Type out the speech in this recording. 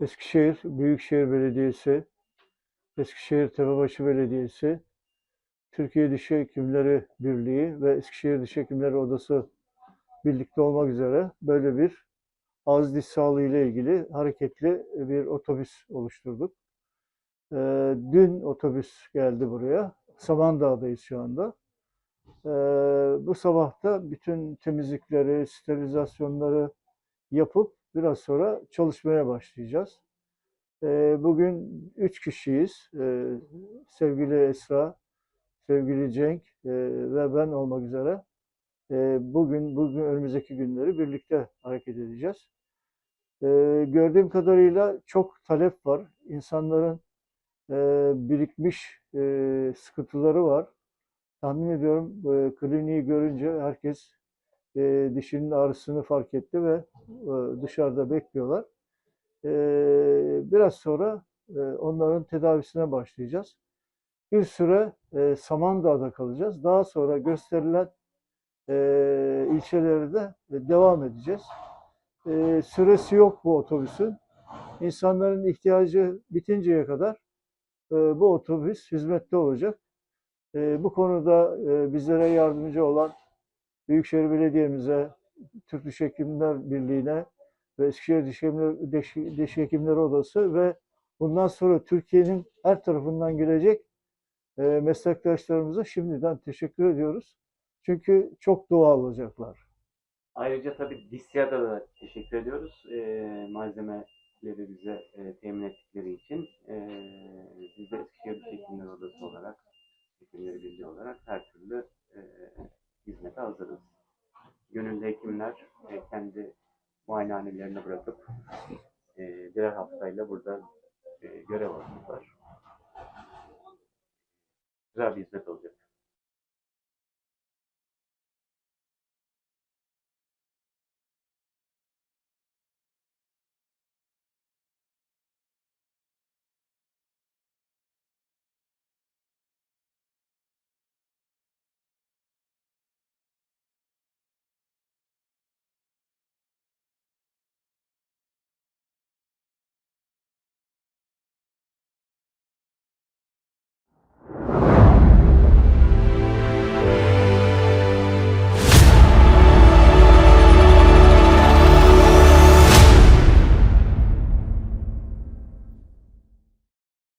Eskişehir Büyükşehir Belediyesi, Eskişehir Tepebaşı Belediyesi, Türkiye Diş Hekimleri Birliği ve Eskişehir Diş Hekimleri Odası birlikte olmak üzere böyle bir ağız diş sağlığı ile ilgili hareketli bir otobüs oluşturduk. Ee, dün otobüs geldi buraya. Samandağ'dayız şu anda. Ee, bu sabah da bütün temizlikleri, sterilizasyonları yapıp biraz sonra çalışmaya başlayacağız. Ee, bugün üç kişiyiz. Ee, sevgili Esra, sevgili Cenk e, ve ben olmak üzere. Ee, bugün, bugün önümüzdeki günleri birlikte hareket edeceğiz. Ee, gördüğüm kadarıyla çok talep var. İnsanların e, birikmiş e, sıkıntıları var. Tahmin ediyorum e, kliniği görünce herkes e, dişinin ağrısını fark etti ve e, dışarıda bekliyorlar. E, biraz sonra e, onların tedavisine başlayacağız. Bir süre e, Samandağ'da kalacağız. Daha sonra gösterilen e, ilçelere de devam edeceğiz. E, süresi yok bu otobüsün. İnsanların ihtiyacı bitinceye kadar e, bu otobüs hizmette olacak. E, bu konuda e, bizlere yardımcı olan Büyükşehir Belediye'mize, Türk Diş Hekimler Birliği'ne ve Eskişehir Diş Hekimleri, Diş, Diş Odası ve bundan sonra Türkiye'nin her tarafından gelecek e, meslektaşlarımıza şimdiden teşekkür ediyoruz. Çünkü çok dua alacaklar. Ayrıca tabii DİSYA'da da teşekkür ediyoruz. Ee, malzemeleri bize e, temin ettikleri için. Ee, biz de Eskişehir Diş Hekimleri Odası olarak, Hekimleri Birliği olarak her türlü e, hizmete hazırız. Gönüllü hekimler e, kendi muayenehanelerini bırakıp e, birer haftayla burada e, görev alacaklar. Güzel bir hizmet olacak.